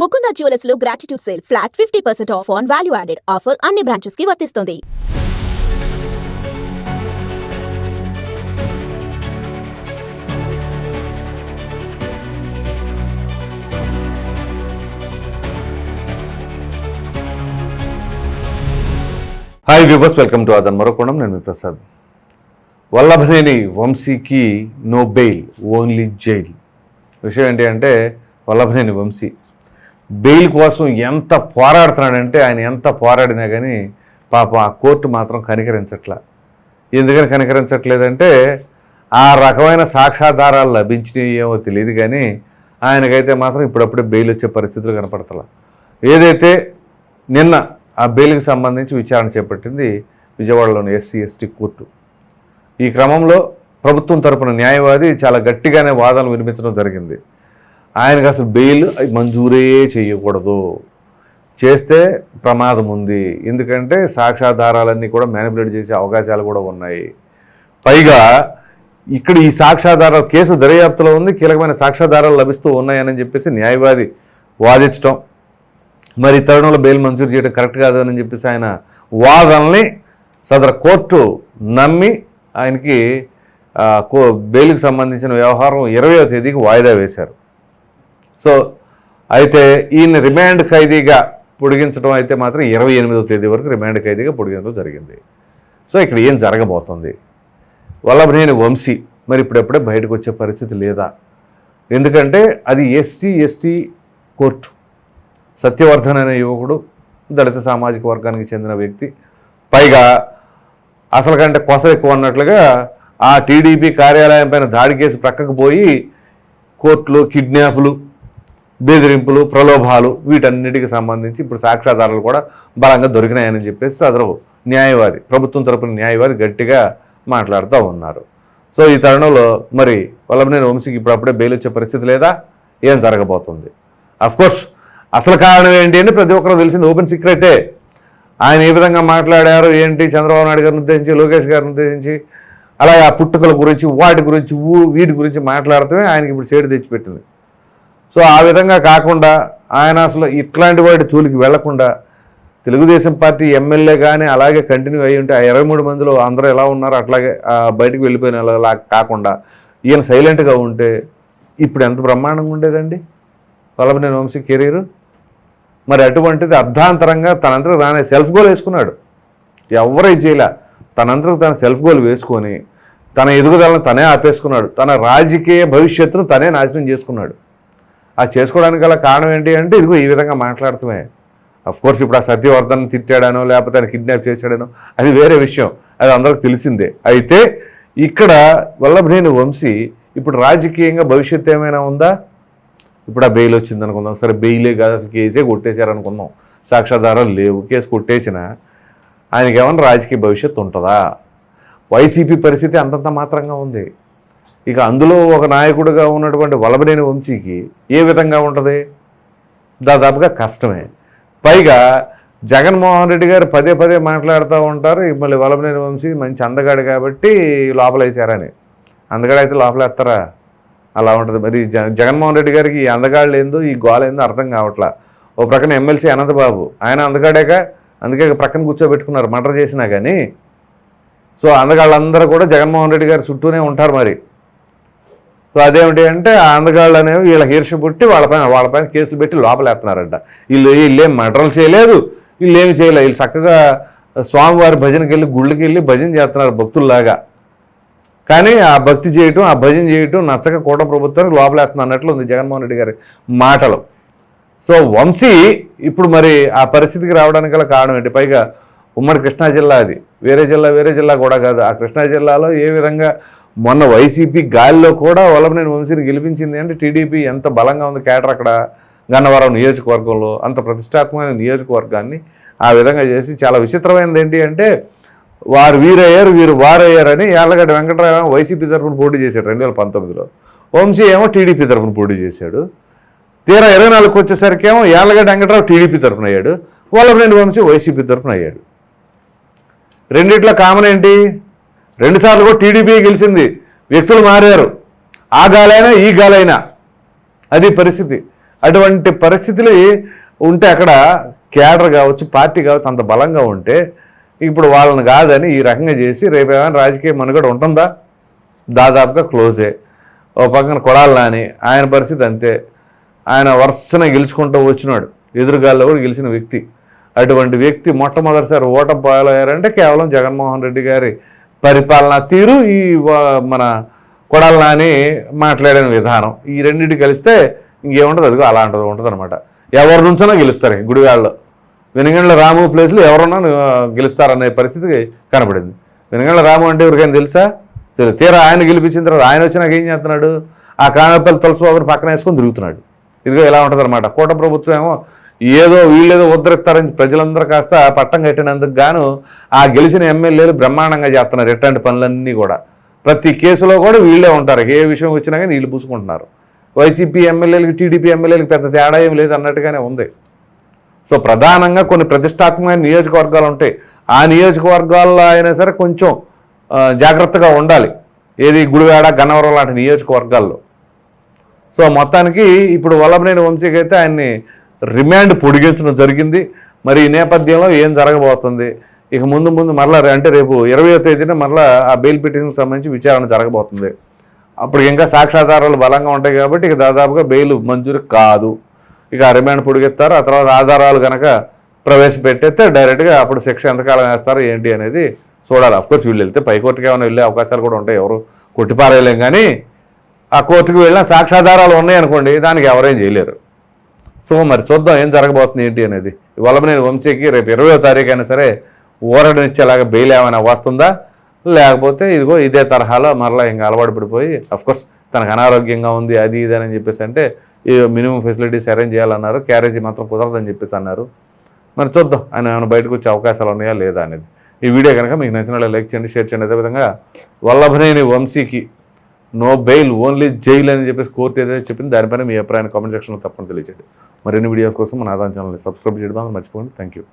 Mukunda జ్యువెలర్స్లో gratitude sale flat fifty percent off on value added offer అన్ని బ్రాంచెస్కి వర్తిస్తుంది. Hi viewers welcome to అదన్ మరొకోణం నేను మీ ప్రసాద్. వల్లభనేని వంశీకి నో బెయిల్ ఓన్లీ జైల్ విషయం ఏంటి అంటే వల్లభనేని వంశీ బెయిల్ కోసం ఎంత పోరాడుతున్నాడంటే ఆయన ఎంత పోరాడినా కానీ పాప ఆ కోర్టు మాత్రం కనికరించట్లా. ఎందుకని కనికరించట్లేదంటే ఆ రకమైన సాక్ష్యాధారాలు లభించినాయి ఏమో తెలియదు కానీ ఆయనకైతే మాత్రం ఇప్పుడప్పుడే బెయిల్ వచ్చే పరిస్థితులు కనపడతలా. ఏదైతే నిన్న ఆ బెయిల్కి సంబంధించి విచారణ చేపట్టింది విజయవాడలోని ఎస్సీ ఎస్టీ కోర్టు. ఈ క్రమంలో ప్రభుత్వం తరపున న్యాయవాది చాలా గట్టిగానే వాదనలు వినిపించడం జరిగింది. ఆయనకు అసలు బెయిల్ మంజూరే చేయకూడదు. చేస్తే ప్రమాదం ఉంది. ఎందుకంటే సాక్ష్యాధారాలన్నీ కూడా మ్యానిపులేట్ చేసే అవకాశాలు కూడా ఉన్నాయి. పైగా ఇక్కడ ఈ సాక్ష్యాధారాలు కేసు దర్యాప్తులో ఉంది. కీలకమైన సాక్ష్యాధారాలు లభిస్తూ ఉన్నాయని చెప్పేసి న్యాయవాది వాదించడం మరి తరుణంలో బెయిల్ మంజూరు చేయడం కరెక్ట్ కాదని చెప్పేసి ఆయన వాదనల్ని సదరు కోర్టు నమ్మి ఆయనకి కో బెయిల్కి సంబంధించిన వ్యవహారం ఇరవయో తేదీకి వాయిదా వేశారు. సో అయితే ఈయన రిమాండ్ ఖైదీగా పొడిగించడం అయితే మాత్రం ఇరవై ఎనిమిదో తేదీ వరకు రిమాండ్ ఖైదీగా పొడిగించడం జరిగింది. సో ఇక్కడ ఏం జరగబోతుంది? వల్లభనేని వంశీ మరి ఇప్పుడెప్పుడే బయటకు వచ్చే పరిస్థితి లేదా? ఎందుకంటే అది ఎస్సీ ఎస్టీ కోర్టు. సత్యవర్ధన్ అనే యువకుడు దళిత సామాజిక వర్గానికి చెందిన వ్యక్తి. పైగా అసలు కంటే కొస ఎక్కువ అన్నట్లుగా ఆ టీడీపీ కార్యాలయం పైన దాడి కేసు ప్రక్కకు పోయి కోర్టులు కిడ్నాపులు బెదిరింపులు ప్రలోభాలు వీటన్నిటికి సంబంధించి ఇప్పుడు సాక్ష్యాధారాలు కూడా బలంగా దొరికినాయని చెప్పేసి సదరు న్యాయవాది ప్రభుత్వం తరపున న్యాయవాది గట్టిగా మాట్లాడుతూ ఉన్నారు. సో ఈ తరుణంలో మరి వల్లభనేని వంశీకి ఇప్పుడు అప్పుడే బెయిల్ వచ్చే పరిస్థితి లేదా? ఏం జరగబోతుంది? అఫ్కోర్స్ అసలు కారణం ఏంటి అని ప్రతి ఒక్కరూ తెలిసింది ఓపెన్ సీక్రెటే. ఆయన ఏ విధంగా మాట్లాడారు ఏంటి చంద్రబాబు నాయుడు గారిని ఉద్దేశించి లోకేష్ గారిని ఉద్దేశించి అలాగే ఆ పుట్టుకల గురించి వాటి గురించి ఊ వీటి గురించి మాట్లాడటమే ఆయనకి ఇప్పుడు చేడు తెచ్చిపెట్టింది. సో ఆ విధంగా కాకుండా ఆయన అసలు ఇట్లాంటి వాటి చూలికి వెళ్ళకుండా తెలుగుదేశం పార్టీ ఎమ్మెల్యే కానీ అలాగే కంటిన్యూ అయ్యి ఉంటే ఆ ఇరవై మూడు మందిలో అందరూ ఎలా ఉన్నారో అట్లాగే బయటకు బయటికి వెళ్ళిపోయిన అలా కాకుండా ఈయన సైలెంట్గా ఉంటే ఇప్పుడు ఎంత బ్రహ్మాండంగా ఉండేదండి? వల్లభనేని వంశీ కెరీర్ మరి అటువంటిది అర్ధాంతరంగా తనంతకు తానే సెల్ఫ్ గోల్ వేసుకున్నాడు. ఎవరై చేయలే. తనంతకు తన సెల్ఫ్ గోల్ వేసుకొని తన ఎదుగుదలను తనే ఆపేసుకున్నాడు. తన రాజకీయ భవిష్యత్తును తనే నాశనం చేసుకున్నాడు. ఆ చేసుకోవడానికి గల కారణం ఏంటి అంటే ఇదిగో ఈ విధంగా మాట్లాడుతామే అఫ్ కోర్స్ ఇప్పుడు ఆ సత్యవర్ధన్ తిట్టాడానో లేకపోతే ఆయన కిడ్నాప్ చేశాడనో అది వేరే విషయం. అది అందరికి తెలిసిందే. అయితే ఇక్కడ వల్లభనేని వంశీ ఇప్పుడు రాజకీయంగా భవిష్యత్తు ఏమైనా ఉందా? ఇప్పుడు ఆ బెయిల్ వచ్చింది అనుకుందాం. సరే బెయిలే కాదు అసలు కేసే కొట్టేశారనుకుందాం. సాక్ష్యాధారాలు లేవు. కేసు కొట్టేసిన ఆయనకి రాజకీయ భవిష్యత్తు ఉంటుందా? వైసీపీ పరిస్థితి అంతంత మాత్రంగా ఉంది. ఇక అందులో ఒక నాయకుడిగా ఉన్నటువంటి వలబనేని వంశీకి ఏ విధంగా ఉంటుంది? దాదాపుగా కష్టమే. పైగా జగన్మోహన్ రెడ్డి గారు పదే పదే మాట్లాడుతూ ఉంటారు మళ్ళీ వలబనేని వంశీ మంచి అందగాడు కాబట్టి లోపలేసారని అందగాడు అయితే లోపలేస్తారా? అలా ఉంటుంది. మరి జ జగన్మోహన్ రెడ్డి గారికి ఈ అందగాళ్ళు ఏందో ఈ గోల ఏందో అర్థం కావట్లా. ఓ ప్రక్కన ఎమ్మెల్సీ అనంతబాబు ఆయన అందగాడాక? అందుకే ప్రక్కన కూర్చోబెట్టుకున్నారు మర్డర్ చేసినా కానీ సో అందగాళ్ళందరూ కూడా జగన్మోహన్ రెడ్డి గారు చుట్టూనే ఉంటారు మరి. సో అదేమిటి అంటే ఆంధ్రగాళ్ళు అనేవి వీళ్ళ హీర్ష పుట్టి వాళ్ళపైన వాళ్ళపైన కేసులు పెట్టి లోపలేస్తున్నారంట. వీళ్ళు వీళ్ళు ఏం చేయలేదు. వీళ్ళు ఏమి చేయలేదు వీళ్ళు చక్కగా స్వామివారి భజనకి వెళ్ళి గుళ్ళకి వెళ్ళి భజన చేస్తున్నారు భక్తుల్లాగా. కానీ ఆ భక్తి చేయటం ఆ భజన చేయటం నచ్చక కూట ప్రభుత్వానికి లోపలేస్తుంది అన్నట్లు ఉంది జగన్మోహన్ రెడ్డి గారి మాటలు. సో వంశీ ఇప్పుడు మరి ఆ పరిస్థితికి రావడానికి గల కారణం ఏంటి? పైగా ఉమ్మడి కృష్ణా జిల్లా అది. వేరే జిల్లా వేరే జిల్లా కూడా కాదు. ఆ కృష్ణా జిల్లాలో ఏ విధంగా మొన్న వైసీపీ గాలిలో కూడా వల్లభనేని వంశీని గెలిపించింది అంటే టీడీపీ ఎంత బలంగా ఉంది కేటర్ అక్కడ గన్నవరం నియోజకవర్గంలో అంత ప్రతిష్టాత్మకమైన నియోజకవర్గాన్ని ఆ విధంగా చేసి చాలా విచిత్రమైనది ఏంటి అంటే వారు వీరయ్యారు వీరు వారయ్యారని యార్లగడ్డ వెంకటరావు వైసీపీ తరఫున పోటీ చేశాడు రెండు వేల పంతొమ్మిదిలో. వంశీ ఏమో టీడీపీ తరఫున పోటీ చేశాడు. తీరా ఇరవై నాలుగుకి వచ్చేసరికి ఏమో యార్లగడ్డ వెంకటరావు టీడీపీ తరఫున అయ్యాడు వల్లభనేని వంశీ వైసీపీ తరఫున అయ్యాడు. రెండిట్లో కామన్ ఏంటి? రెండుసార్లు కూడా టీడీపీ గెలిచింది. వ్యక్తులు మారారు. ఆ గాలైనా ఈ గాలైనా. అది పరిస్థితి. అటువంటి పరిస్థితులు ఉంటే అక్కడ కేడర్ కావచ్చు పార్టీ కావచ్చు అంత బలంగా ఉంటే ఇప్పుడు వాళ్ళని కాదని ఈ రకంగా చేసి రేపు ఏమైనా రాజకీయ మనుగడ ఉంటుందా? దాదాపుగా క్లోజే. ఓ పక్కన కొడాలి నాని ఆయన పరిస్థితి అంతే. ఆయన వరుసన గెలుచుకుంటూ వచ్చినాడు. ఎదురుగాల్లో కూడా గెలిచిన వ్యక్తి. అటువంటి వ్యక్తి మొట్టమొదటిసారి ఓటం పాలయ్యారంటే కేవలం జగన్మోహన్ రెడ్డి గారి పరిపాలనా తీరు ఈ మన కొడాలి నాని మాట్లాడిన విధానం. ఈ రెండింటి కలిస్తే ఇంకేముంటుంది? అదిగో అలాంటిది ఉంటుంది అనమాట ఎవరి నుంచైనా గెలుస్తారు గుడివాళ్ళు వెనుగండ్ల రాము ప్లేస్లో ఎవరున్నా గెలుస్తారనే పరిస్థితి కనపడింది వెనుగండ్ల రాము అంటే ఎవరికైనా తెలుసా? తెలియదు తీరా ఆయన గెలిపించిన తర్వాత ఆయన వచ్చినాక ఏం చేస్తున్నాడు? ఆ కామెపల్లి తులసిబాబుని పక్కన వేసుకొని తిరుగుతున్నాడు. ఇదిగో ఎలా ఉంటుంది అనమాట కూట ప్రభుత్వం ఏమో ఏదో వీళ్ళేదో ఉద్రిక్తారని ప్రజలందరూ కాస్త పట్టం కట్టినందుకు గాను ఆ గెలిచిన ఎమ్మెల్యేలు బ్రహ్మాండంగా చేస్తున్నారు ఇట్లాంటి పనులన్నీ కూడా. ప్రతి కేసులో కూడా వీళ్ళే ఉంటారు. ఏ విషయం వచ్చినా కానీ వీళ్ళు పూసుకుంటున్నారు. వైసీపీ ఎమ్మెల్యేలకి టీడీపీ ఎమ్మెల్యేలకి పెద్ద తేడా ఏం లేదు అన్నట్టుగానే ఉంది. సో ప్రధానంగా కొన్ని ప్రతిష్టాత్మకమైన నియోజకవర్గాలు ఉంటాయి. ఆ నియోజకవర్గాల్లో అయినా సరే కొంచెం జాగ్రత్తగా ఉండాలి. ఏది గుడివాడ గన్నవరం లాంటి నియోజకవర్గాల్లో. సో మొత్తానికి ఇప్పుడు వల్లభనేని వంశీకి అయితే ఆయన్ని రిమాండ్ పొడిగించడం జరిగింది. మరి ఈ నేపథ్యంలో ఏం జరగబోతుంది? ఇక ముందు ముందు మరలా అంటే రేపు ఇరవయో తేదీన మరలా ఆ బెయిల్ పిటిషన్కి సంబంధించి విచారణ జరగబోతుంది. అప్పుడు ఇంకా సాక్ష్యాధారాలు బలంగా ఉంటాయి కాబట్టి ఇక దాదాపుగా బెయిల్ మంజూరు కాదు. ఇక రిమాండ్ పొడిగిస్తారు. ఆ తర్వాత ఆధారాలు కనుక ప్రవేశపెట్టేస్తే డైరెక్ట్గా అప్పుడు శిక్ష ఎంతకాలం వేస్తారు ఏంటి అనేది చూడాలి. అఫ్కోర్స్ వీళ్ళు వెళ్తే పైకోర్టుకి ఏమైనా వెళ్ళే అవకాశాలు కూడా ఉంటాయి. ఎవరు కొట్టిపారేయలేం కానీ ఆ కోర్టుకు వెళ్ళిన సాక్ష్యాధారాలు ఉన్నాయనుకోండి దానికి ఎవరేం చేయలేరు. సో మరి చూద్దాం ఏం జరగబోతుంది ఏంటి అనేది. వల్లభనేని వంశీకి రేపు ఇరవయో తారీఖు అయినా సరే ఊరడనిచ్చేలాగా బెయిల్ ఏమైనా వస్తుందా? లేకపోతే ఇదిగో ఇదే తరహాలో మరలా ఇంకా అలవాటు పడిపోయి అఫ్కోర్స్ తనకు అనారోగ్యంగా ఉంది అది ఇది అని చెప్పేసి అంటే ఈ మినిమం ఫెసిలిటీస్ అరేంజ్ చేయాలన్నారు క్యారేజీ మాత్రం కుదరదని చెప్పేసి అన్నారు. మరి చూద్దాం ఆయన ఏమైనా బయటకు వచ్చే అవకాశాలు ఉన్నాయా లేదా అనేది. ఈ వీడియో కనుక మీకు నచ్చిన లైక్ చేయండి షేర్ చేయండి. అదేవిధంగా వల్లభనేని వంశీకి నో బెయిల్ ఓన్లీ జైల్ అని చెప్పేసి కోర్టు ఏదైతే చెప్పింది దానిపైన మీ అభిప్రాయాన్ని కామెంట్ సెక్షన్లో తప్పని తెలియజేయండి. మరిన్ని వీడియోస్ కోసం మన ఆదాయం ఛానల్ని సబ్స్క్రైబ్ చేయడం మర్చిపోండి థ్యాంక్ యూ